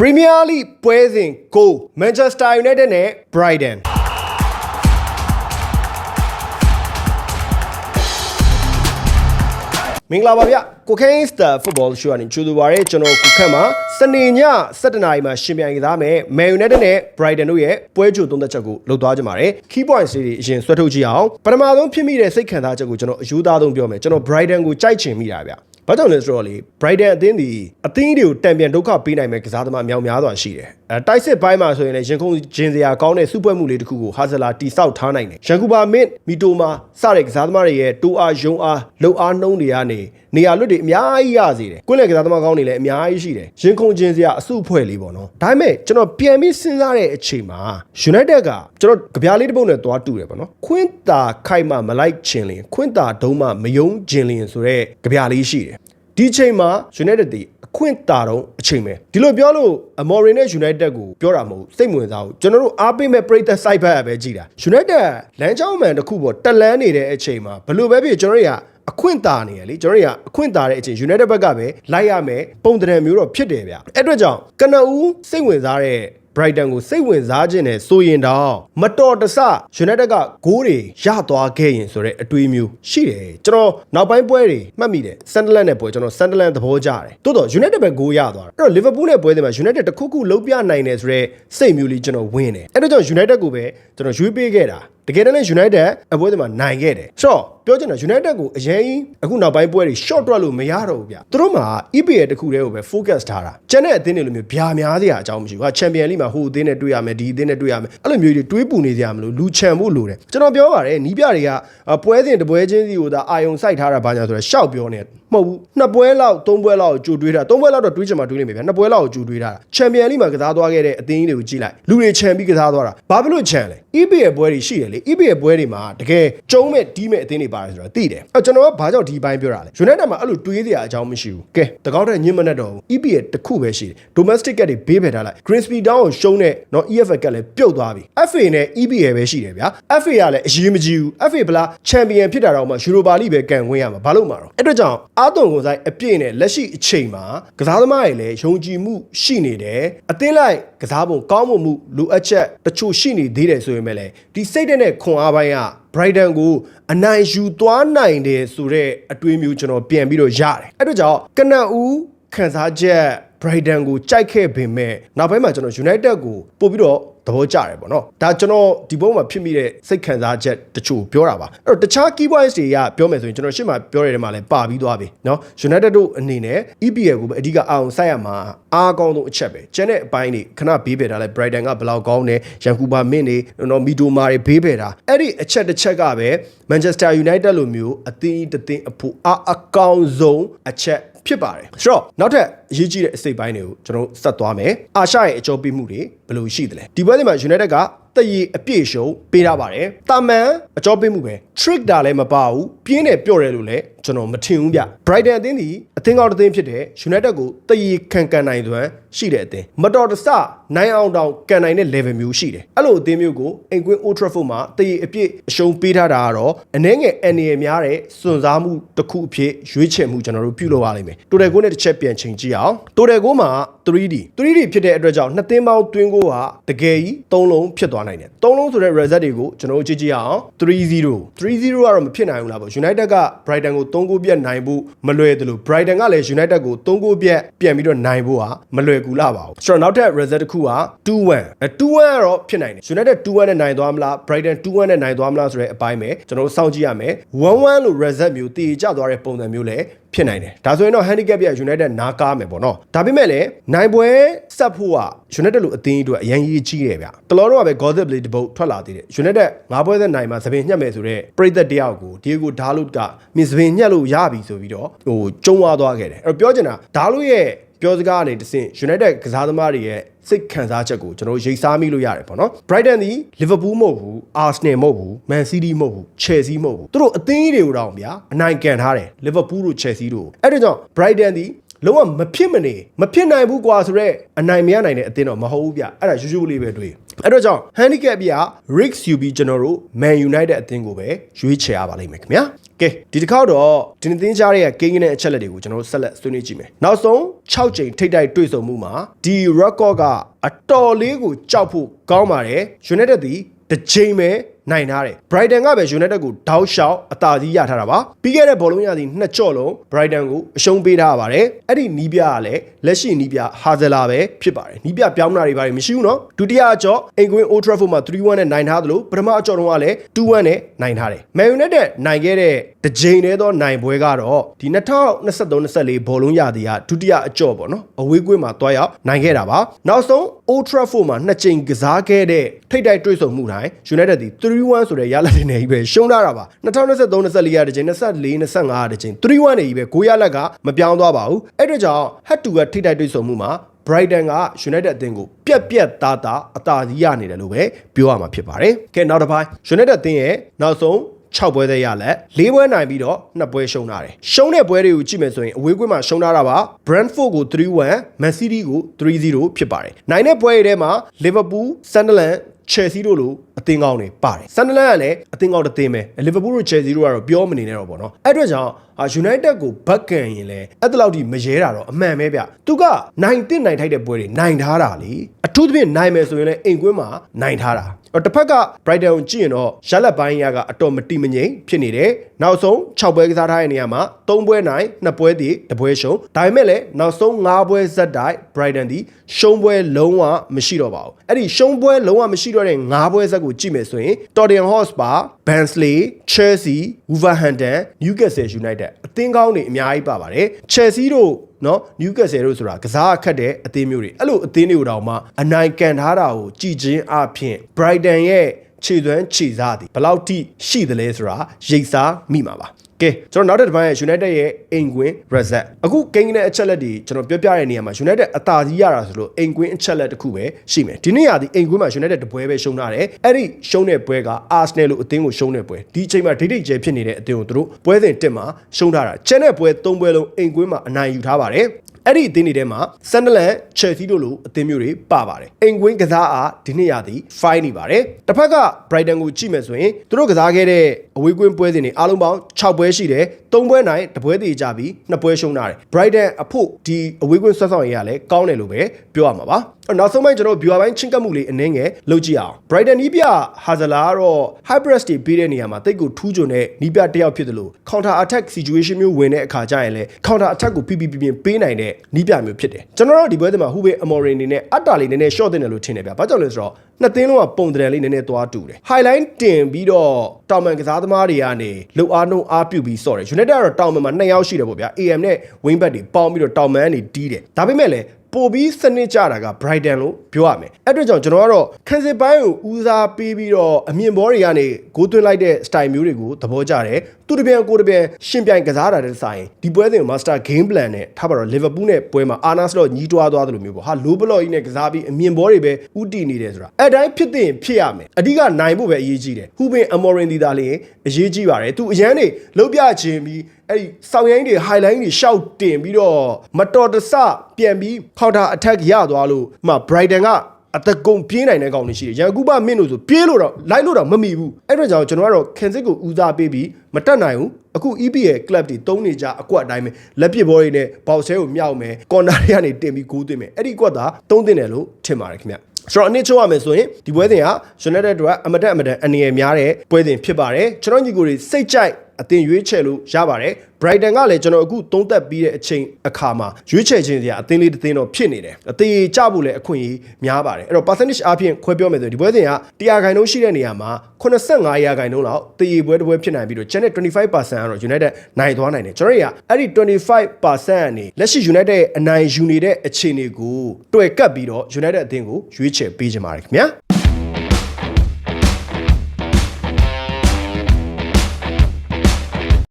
Premier League ပွဲစဉ်ကို Manchester United နဲ့ Brighton မင်္ဂလာပါဗျကိုခိုင်းစတာဖုတ်ဘောရှိုးကနေကြိုးတူပါရကျွန်တော်ကိုခန့်မှာစနေည7:00နာရီမှာရှင်ပြိုင်ကစားမယ် Man United နဲ့ Brighton တို့ရဲ့ပွဲကြိုသုံးသက်ချက်ကိုလုပ်သွားကြပါမယ် Key points တွေအရင်ဆွဲထုတ်ကြည့်အောင်ပထမဆုံးဖြစ်မိတဲ့စိတ်ခံစားချက်ကိုကျွန်တော်အယူသားဆုံးပြောမယ်ကျွန်တော် Brighton ကိုကြိုက်ချင်မိတာဗျ ဘာကြောင့်လဲဆိုတော့လေ Brighton အသင်းဒီအသင်းတွေကိုတံပြန်ဒုက္ခပေးနိုင်မဲ့ကစားသမားအများများစွာရှိတယ်အဲတိုက်စစ်ပိုင်းမှာဆိုရင်လည်းရင်ခုန်ဂျင်စရာကောင်းတဲ့စုပွဲမှုလေးတစ်ခုကိုဟာဇလာတိဆောက်ထားနိုင်တယ်ရန်ကူပါမစ်မီတိုမာစတဲ့ကစားသမားတွေရဲ့တိုးအားယုံအားလှုပ်အားနှုံးတွေကနေနေရာလွတ်တွေအများကြီးရစေတယ်ကွင်းလယ်ကစားသမားကောင်းတွေလည်းအများကြီးရှိတယ်ရင်ခုန်ဂျင်စရာအစုအဖွဲ့လေးပေါ့နော်ဒါပေမဲ့ကျွန်တော်ပြန်ပြီးစဉ်းစားတဲ့အချိန်မှာ United ကကျွန်တော်ကြပြားလေးတစ်ပုတ်နဲ့သွားတူတယ်ပေါ့နော်ခွင်းတာခိုက်မှမလိုက်ချင်လင်ခွင်းတာဒုံးမှမယုံချင်လင်ဆိုတဲ့ကြပြားလေးရှိတယ် ဒီချိန်မှာ United တီအခွင့်တာတော့အချိန်ပဲဒီလိုပြောလို့ Amorim နဲ့ United ကိုပြောတာမဟုတ်စိတ်ဝင်စားဘူးကျွန်တော်တို့အားပေးမဲ့ပရိသတ် site ဘက်ပဲကြည်တာ United လမ်းကြောင်းမှန်တစ်ခုပေါ်တက်လန်းနေတဲ့အချိန်မှာဘလို့ပဲဖြစ်ကျွန်တော်တို့ကအခွင့်တာနေရလေကျွန်တော်တို့ကအခွင့်တာတဲ့အချိန် United ဘက်ကပဲလိုက်ရမယ်ပုံတံမျိုးတော့ဖြစ်တယ်ဗျအဲ့အတွက်ကြောင့်ကနဦးစိတ်ဝင်စားတဲ့ Brighton ကိုစိတ်ဝင်စားခြင်းနဲ့ဆိုရင်တော့မတော်တဆ United ကဂိုးတွေရသွားခဲ့ရင်ဆိုတဲ့အတွေးမျိုးရှိတယ်ကျွန်တော်နောက်ပိုင်းပွဲတွေမှတ်မိတယ် Sunderland နဲ့ပွဲကျွန်တော် Sunderland သဘောကျတယ်တိုးတော့ United ပဲဂိုးရသွားတယ်အဲ့တော့ Liverpool နဲ့ပွဲတွေမှာ United တခုခုလုံးပြနိုင်တယ်ဆိုတော့စိတ်မျိုးလေးကျွန်တော်ဝင်တယ်အဲ့တော့ကျွန်တော် United ကိုပဲကျွန်တော်ရွေးပေးခဲ့တာတကယ်တမ်းလည်း United အပွဲတွေမှာနိုင်ခဲ့တယ်ဆိုတော့ ပြောချင်တာ United ကိုအရင်အခုနောက်ပိုင်းပွဲတွေ short တွက်လို့မရတော့ဘူးဗျသူတို့မှာ EPL တခုတည်းကိုပဲ focus ထားတာကျန်တဲ့အသင်းတွေလိုမျိုးဗျာများစရာအကြောင်းမရှိဘူးဟာ Champion League မှာဟိုအသင်းနဲ့တွေ့ရမယ်ဒီအသင်းနဲ့တွေ့ရမယ်အဲ့လိုမျိုးတွေတွေးပူနေကြမလို့လူချန်ဖို့လိုတယ်ကျွန်တော်ပြောပါတယ်နီးပြတွေကပွဲစဉ်တပွဲချင်းစီကိုသာအာယုံစိုက်ထားတာဘာညာဆိုတော့ရှောက်ပြောနေမဟုတ်ဘူးနှစ်ပွဲလောက်သုံးပွဲလောက်ကြိုတွေးတာသုံးပွဲလောက်တော့တွေးချင်မှတွေးနေပြီဗျာနှစ်ပွဲလောက်ကိုကြိုတွေးတာချန်ပီယံလိမှာကစားသွားခဲ့တဲ့အသင်းကြီးတွေကိုကြည့်လိုက်လူတွေချန်ပြီးကစားသွားတာဘာဖြစ်လို့ချန်လဲ EPL ပွဲတွေရှိတယ်လေ EPL ပွဲတွေမှာတကယ်ကျုံးမဲ့ဒီးမဲ့အသင်းတွေပါတယ်ဆိုတော့သိတယ်အဲကျွန်တော်ကဘာကြောင့်ဒီဘိုင်းပြောတာလဲ United မှာအဲ့လိုတွေးစရာအကြောင်းမရှိဘူးကဲတကောက်တဲ့ညင်မနဲ့တော့ဘူး EPL တစ်ခုပဲရှိတယ် domestic ကတွေဘေးဖယ်ထားလိုက် Grimsby Town ကိုရှုံးတဲ့နော် EFL ကလည်းပြုတ်သွားပြီ FA နဲ့ EPL ပဲရှိတယ်ဗျာ FA ကလည်းအရေးမကြီးဘူး FA ဗလားချန်ပီယံဖြစ်တာတော့မှ Europa League ပဲကန်ဝင်ရမှာဘာလို့မှာတော့အဲ့တော့ကြောင့်အာသွန်ကုန်ဆိုင်အပြည့်နဲ့လက်ရှိအချိန်မှာကစားသမားတွေလည်းယုံကြည်မှုရှိနေတယ်အသင်းလိုက်ကစားပုံကောင်းမွန်မှုလိုအပ်ချက်တချို့ရှိနေသေးတယ်ဆိုရင်လည်းဒီစိတ်တဲ့ခွန်အားပိုင်းက Brighton ကိုအနိုင်ယူသွားနိုင်တယ်ဆိုတော့အတွေးမျိုးကျွန်တော်ပြန်ပြီးတော့ရတယ်အဲ့တော့ကြောင့်ကနဦးခန်းစားချက် Brighton ကိုကြိုက်ခဲ့ပေမဲ့နောက်ပိုင်းမှာကျွန်တော် United ကိုပို့ပြီးတော့ သဘောကျတယ်ပေါ့နော်ဒါကျွန်တော်ဒီဘုံမှာဖြစ်မိတဲ့စိတ်ခံစားချက်တချို့ပြောတာပါအဲ့တော့တခြား key points တွေကပြောမယ်ဆိုရင်ကျွန်တော်ရှင်းမှာပြောရတဲ့မှာလည်းပါပြီးသွားပြီနော် United တို့အနေနဲ့ EPL ကိုပဲအဓိကအာရုံစိုက်ရမှာအားကောင်းဆုံးအချက်ပဲကျန်တဲ့အပိုင်းတွေခဏဘေးပယ်ထားလဲ Brighton ကဘလောက်ကောင်းတယ်ရန်ကူဘာမင်းတွေနော်မီဒိုမာတွေဘေးပယ်တာအဲ့ဒီအချက်တစ်ချက်ကပဲ Manchester United လိုမျိုးအသင်းတစ်သင်းအဖို့အားအကောင်းဆုံးအချက် ဖြစ်ပါတယ်ဆိုတော့နောက်ထပ်အရေးကြီးတဲ့အစိတ်ပိုင်းတွေကိုကျွန်တော်ဆက်သွားမယ်အာရှရဲ့အကျိုးပေးမှုတွေဘယ်လိုရှိသလဲဒီပွဲတွေမှာ United ကတည်ရအပြည့်ရှုံပေးထားပါတယ်တာမန်အကြောပေးမှုပဲ trick တာလည်းမပါဘူးပြင်းတယ်ပြော့တယ်လို့လည်း ကျွန်တော်မထင်ဘူးဗျ Brighton အသင်းဒီအသင်းကောင်းတစ်သင်းဖြစ်တဲ့ United ကိုတည်ရခံကန်နိုင်သွမ်းရှိတဲ့အသင်းမတော်တဆနိုင်အောင်တောင်ကန်နိုင်တဲ့ level မျိုးရှိတယ်အဲ့လိုအသင်းမျိုးကိုအင်ကွင်း Old Trafford မှာတည်ရအပြည့်အရှုံးပေးထားတာကတော့အနှဲငယ်အန်ရများတဲ့စွန့်စားမှုတစ်ခုအဖြစ်ရွေးချယ်မှုကျွန်တော်တို့ပြုလုပ်ရလိမ့်မယ်တိုတယ်ကိုနဲ့တစ်ချက်ပြန်ချိန်ကြည့်အောင်တိုတယ်ကိုမှာ 3D 3D ဖြစ်တဲ့အတွက်ကြောင့်နှစ်သင်းပေါင်းတွင်းကိုကတကယ်ကြီး၃လုံးဖြစ်သွားနိုင်တယ်၃လုံးဆိုတဲ့ result တွေကိုကျွန်တော်တို့ကြည့်ကြည့်အောင်3-0 3-0ကတော့မဖြစ်နိုင်ဘူးလားပေါ့ United က Brighton ကို3ဂိုးပြတ်နိုင်ဖို့မလွယ်သလို Brighton ကလည်း United ကို3ဂိုးပြတ်ပြန်ပြီးတော့နိုင်ဖို့ဟာမလွယ်ကူလာပါဘူးဆိုတော့နောက်ထပ် result တစ်ခုက2-1အဲ2-1ကတော့ဖြစ်နိုင်တယ် United 2-1နဲ့နိုင်သွားမလား Brighton 2-1နဲ့နိုင်သွားမလားဆိုတဲ့အပိုင်းပဲကျွန်တော်တို့စောင့်ကြည့်ရမယ်1-1လို့ result မျိုးတည်ကြသွားတဲ့ပုံစံမျိုးလည်းဖြစ်နိုင်တယ်ဒါဆိုရင်တော့ handicap ပြ United နားကားမယ်ပေါ့နော်ဒါပေမဲ့လည်းနိုင်ပွဲဆက်ဖို့က United လို့အသင်းအတွက်အရင်ကြီးကြီးတယ်ဗျတလောတော့ပဲ Gossip Blade တပုတ်ထွက်လာသေးတယ် United ငါးပွဲသက်နိုင်မှာသပင်ညှက်မယ်ဆိုတော့ပရိသတ်တယောက်ကို Diego Dalot ကမြင်သပင်ညှက်လို့ရပြီဆိုပြီးတော့ဟိုကျုံသွားသွားခဲ့တယ်အဲ့တော့ပြောချင်တာ Dalot ရဲ့ ပြောစကားအနေနဲ့တဆင့် United ကစားသမားတွေရဲ့စိတ်ခံစားချက်ကိုကျွန်တော်ရိပ်စားမိလို့ရတယ်ပေါ့နော် Brighton ဒီ Liverpool မဟုတ်ဘူး Arsenal မဟုတ်ဘူး Man City မဟုတ်ဘူး Chelsea မဟုတ်ဘူးသူတို့အသင်းတွေကိုတော့ဗျာအနိုင်ကန်ထားတယ် Liverpool တို့ Chelsea တို့အဲ့ဒါကြောင့် Brighton ဒီလုံးဝမဖြစ်မနေမဖြစ်နိုင်ဘူးကွာဆိုတော့အနိုင်မရနိုင်တဲ့အသင်းတော့မဟုတ်ဘူးဗျအဲ့ဒါရိုးရိုးလေးပဲတွေ့အဲ့တော့ကြောင့် handicap ပြ risk ယူပြီးကျွန်တော်တို့ Man United အသင်းကိုပဲရွေးချယ်ရပါလိမ့်မယ်ခင်ဗျာ ကဲဒီတစ်ခေါက်တော့ဒီနေ့သင်ကြားရဲ့ကိန်းကင်းတဲ့အချက်လက်တွေကိုကျွန်တော်တို့ဆက်လက်ဆွေးနွေးကြည့်မယ်နောက်ဆုံး6ချိန်ထိတ်တိုက်တွေ့ဆုံမှုမှာဒီ record ကအတော်လေးကိုကြောက်ဖို့ကောင်းပါတယ် United သည်တစ်ချိန်ပဲ နိုင်ထားတယ်။ Brighton ကပဲ United ကိုဒေါက်လျှောက်အသာစီးရထားတာပါ။ပြီးခဲ့တဲ့ဘောလုံးရာသီနှစ်ကြော့လုံး Brighton ကိုအရှုံးပေးထားရပါတယ်။အဲ့ဒီနီးပြကလည်းလက်ရှိနီးပြ Hazela ပဲဖြစ်ပါတယ်။နီးပြပြောင်းတာတွေပါတယ်မရှိဘူးနော်။ဒုတိယအကြော့အင်ကွင်း Old Trafford မှာ3-1နဲ့နိုင်ထားသလိုပထမအကြော့တုန်းကလည်း2-1နဲ့နိုင်ထားတယ်။ Man United နိုင်ခဲ့တဲ့တကြိမ်တည်းသောနိုင်ပွဲကတော့ဒီ2023-24ဘောလုံးရာသီကဒုတိယအကြော့ပေါ့နော်။အဝေးကွင်းမှာတွားရောက်နိုင်ခဲ့တာပါ။နောက်ဆုံး Old Trafford မှာနှစ်ကြိမ်ကစားခဲ့တဲ့ထိပ်တိုက်တွေ့ဆုံမှုတိုင်း United ဒီ3 3-1ဆိုတဲ့ရလဒ်တွေနဲ့ကြီးပဲရှုံးထားတာပါ2023-24ရတဲ့ချိန်24-25ရတဲ့ချိန်3-1နေကြီးပဲကိုရလက်ကမပြောင်းသွားပါဘူးအဲ့အတွက်ကြောင့် head to head ထိတ်တိုက်တွေ့ဆုံမှုမှာ Brighton က United အသင်းကိုပြက်ပြက်သားသားအသာစီးရနေတယ်လို့ပဲပြောရမှာဖြစ်ပါတယ်။ကဲနောက်တစ်ပိုင်း United အသင်းရဲ့နောက်ဆုံး6ပွဲသေးရလက်၄ပွဲနိုင်ပြီးတော့2ပွဲရှုံးထားတယ်။ရှုံးတဲ့ပွဲတွေကိုကြည့်မယ်ဆိုရင်အဝေးကွင်းမှာရှုံးထားတာပါ Brentford ကို3-1 Man City ကို3-0ဖြစ်ပါတယ်။နိုင်တဲ့ပွဲတွေထဲမှာ Liverpool, Sunderland ချယ်ဆီတို့လိုအသင်းကောင်းတွေပါတယ်ဆန်ဒလန်ကလည်းအသင်းကောင်းတစ်သင်းပဲလီဗာပူးတို့ချယ်ဆီတို့ကတော့ပြောမနေနဲ့တော့ပေါ့နော်အဲ့အတွက်ကြောင့်အာယူနိုက်တက်ကိုဘက်ကန်ရင်လဲအဲ့တလောက်ထိမရဲတာတော့အမှန်ပဲဗျသူကနိုင်တင်နိုင်ထိုက်တဲ့ပွဲတွေနိုင်ထားတာလေအထူးသဖြင့်နိုင်မယ်ဆိုရင်လည်းအိမ်ကွင်းမှာနိုင်ထားတာတော့တစ်ဖက်က Brighton ကိုကြည့်ရင်တော့ရလက်ပိုင်းရကအတော်မတိမငိမ်ဖြစ်နေတယ်နောက်ဆုံး6ပွဲကစားထားတဲ့နေရာမှာ3ပွဲနိုင်2ပွဲတည်1ပွဲရှုံးဒါပေမဲ့လည်းနောက်ဆုံး5ပွဲဇက်တိုက် Brighton ဒီရှုံးပွဲလုံးဝမရှိတော့ပါဘူးအဲ့ဒီရှုံးပွဲလုံးဝမရှိတော့တဲ့5ပွဲဇက်ကိုကြည့်မယ်ဆိုရင် Tottenham Hotspur, Barnsley, Chelsea, Wolverhampton, Newcastle United အသင်းကောင်းတွေအများကြီးပါပါတယ် Chelsea တို့နော် Newcastle တို့ဆိုတာကစားအခက်တဲ့အသင်းမျိုးတွေအဲ့လိုအသင်းတွေကိုတောင်မှအနိုင်ကန်ထားတာကိုကြည်ချင်းအဖြစ် Brighton ရဲ့ခြေသွမ်းခြေစားသည်ဘယ်လောက်ထိရှိသလဲဆိုတာရိတ်စားမိမှာပါ ကဲကျွန်တော်နောက်တစ်ပိုင်းရဲ့ United ရဲ့အိမ်ကွင်း result အခုကိန်းနဲ့အချက်လက်တွေကျွန်တော်ပြောပြတဲ့နေရာမှာ United အသာကြီးရတာဆိုလို့အိမ်ကွင်းအချက်လက်တစ်ခုပဲရှိမယ်ဒီနေ့ရာဒီအိမ်ကွင်းမှာ United တပွဲပဲရှုံးထားတယ်အဲ့ဒီရှုံးတဲ့ပွဲက Arsenal လို့အသင်းကိုရှုံးတဲ့ပွဲဒီအချိန်မှာဒိတ်ဒိတ်ကျဲဖြစ်နေတဲ့အသင်းကိုသူတို့ပွဲစဉ်တက်မှာရှုံးထားတာကျန်တဲ့ပွဲ၃ပွဲလုံးအိမ်ကွင်းမှာအနိုင်ယူထားပါတယ် အဲ့ဒီအသင်းတွေထဲမှာဆန်ဒလန်ချယ်ဆီတို့လိုအသင်းမျိုးတွေပါပါတယ်အိမ်ကွင်းကစားအားဒီနှစ်ရာသီဖိုင်းနေပါတယ်တစ်ဖက်က Brighton ကိုကြည့်မယ်ဆိုရင်သူတို့ကစားခဲ့တဲ့အဝေးကွင်းပွဲစဉ်တွေအားလုံးပေါင်း6ပွဲရှိတယ်3ပွဲနိုင်တပွဲသေးကြပြီး2ပွဲရှုံးထားတယ် Brighton အဖို့ဒီအဝေးကွင်းဆွတ်ဆောင်ရေးကလည်းကောင်းတယ်လို့ပဲပြောရမှာပါ နောက်ဆုံးပိုင်းကျွန်တော် viewer ပိုင်းချင်းကပ်မှုလေးအနည်းငယ်လုပ်ကြည့်အောင် Brighton နီးပြဟာဇလာကတော့ high press တွေပေးတဲ့နေရာမှာတိတ်ကိုထူးချွန်တဲ့နီးပြတစ်ယောက်ဖြစ်တယ်လို့ counter attack situation မျိုးဝင်တဲ့အခါကျရင်လည်း counter attack ကိုပြပြပြပြပေးနိုင်တဲ့နီးပြမျိုးဖြစ်တယ်ကျွန်တော်တို့ဒီပွဲတွေမှာဟူဘေအမော်ရင်နေနဲ့အတ္တာလေးနည်းနည်း short တင်တယ်လို့ထင်တယ်ဗျဘာကြောင့်လဲဆိုတော့နှစ်သင်းလုံးကပုံတံလေးနည်းနည်းသွားတူတယ် highline တင်ပြီးတော့တောင်မန်ကစားသမားတွေကနေလှုပ်အားနှုံးအားပြုပြီးဆော့တယ် United ကတော့တောင်မန်မှာ2ယောက်ရှိတယ်ပေါ့ဗျာ AM နဲ့ wing back တွေပေါင်းပြီးတော့တောင်မန်ကနေတီးတယ်ဒါပေမဲ့လည်း ပို့ပြီးစနစ်ကြတာက Brighton လို့ပြောရမယ်အဲ့အတွက်ကြောင့်ကျွန်တော်ကတော့ခံစစ်ပိုင်းကိုဦးစားပေးပြီးတော့အမြင့်ဘောတွေကနေဂိုးသွင်းလိုက်တဲ့ style မျိုးတွေကိုသဘောကျတယ်သူတပြန်ကိုတပြန်ရှင်ပြိုင်ကစားတာတဲ့ဆိုင်ဒီပွဲစဉ်ကို master game plan နဲ့ထားပါတော့ Liverpool နဲ့ပွဲမှာ Arsenal တော့ညီးတွားသွားတယ်လို့မျိုးပေါ့ဟာ low block ကြီးနဲ့ကစားပြီးအမြင့်ဘောတွေပဲဥတီနေတယ်ဆိုတာအဲ့တိုင်းဖြစ်တဲ့ဖြစ်ရမယ်အဓိကနိုင်ဖို့ပဲအရေးကြီးတယ်ဟူဘင်အမော်ရင်ဒီတာလေးအရေးကြီးပါတယ်သူအရန်နေလုံးပြခြင်းပြီး အဲ့ဒီစောင်ရိုင်းတွေ highline တွေရှောက်တင်ပြီးတော့မတော်တဆပြန်ပြီး counter attack ရသွားလို့မှ Brighton ကအတကုံပြေးနိုင်တဲ့ကောင်တွေရှိတယ်ရန်ကူပါမင်းတို့ဆိုပြေးလို့တော့လိုက်လို့တော့မမီဘူးအဲ့တော့ကြောင့်ကျွန်တော်ကတော့ခင်စစ်ကိုဦးစားပေးပြီးမတက်နိုင်ဘူးအခု EP ရဲ့ club တွေတုံးနေကြအကွက်အတိုင်းပဲလက်ပစ်ဘောတွေနဲ့ဘောက်ဆဲကိုမြောက်မယ်ကွန်နာတွေကနေတင်ပြီးဂိုးသွင်းမယ်အဲ့ဒီကွက်သာတုံးတင်တယ်လို့ထင်ပါတယ်ခင်ဗျဆိုတော့အနည်းချုပ်ရမယ်ဆိုရင်ဒီပွဲစဉ်က United တို့ကအမတက်အမတန်အနေရများတဲ့ပွဲစဉ်ဖြစ်ပါတယ်ကျွန်တော်ညီကိုတွေစိတ်ကြိုက် အသင်ရွေးချယ်လို့ရပါတယ် Brighton ကလည်းကျွန်တော်အခုသုံးသက်ပြီးတဲ့အချိန်အခါမှာရွေးချယ်ခြင်းစရာအသင်းလေးတစ်သင်းတော့ဖြစ်နေတယ်အသေးကြဖို့လည်းအခွင့်အရေးများပါတယ်အဲ့တော့ percentage အပြင်ခွဲပြောမယ်ဆိုရင်ဒီပွဲစဉ်က100ခိုင်နှုန်းရှိတဲ့နေရာမှာ85ရာခိုင်နှုန်းလောက်တည်ရပွဲတစ်ပွဲဖြစ်နိုင်ပြီးတော့ channel 25%ကတော့ United နိုင်သွားနိုင်တယ်ကျွန်တော်တို့ကအဲ့ဒီ25%အနေလက်ရှိ United ရဲ့အနိုင်ယူနေတဲ့အခြေအနေကိုတွေ့ကပ်ပြီးတော့ United အသင်းကိုရွေးချယ်ပေးကြပါတယ်ခင်ဗျာ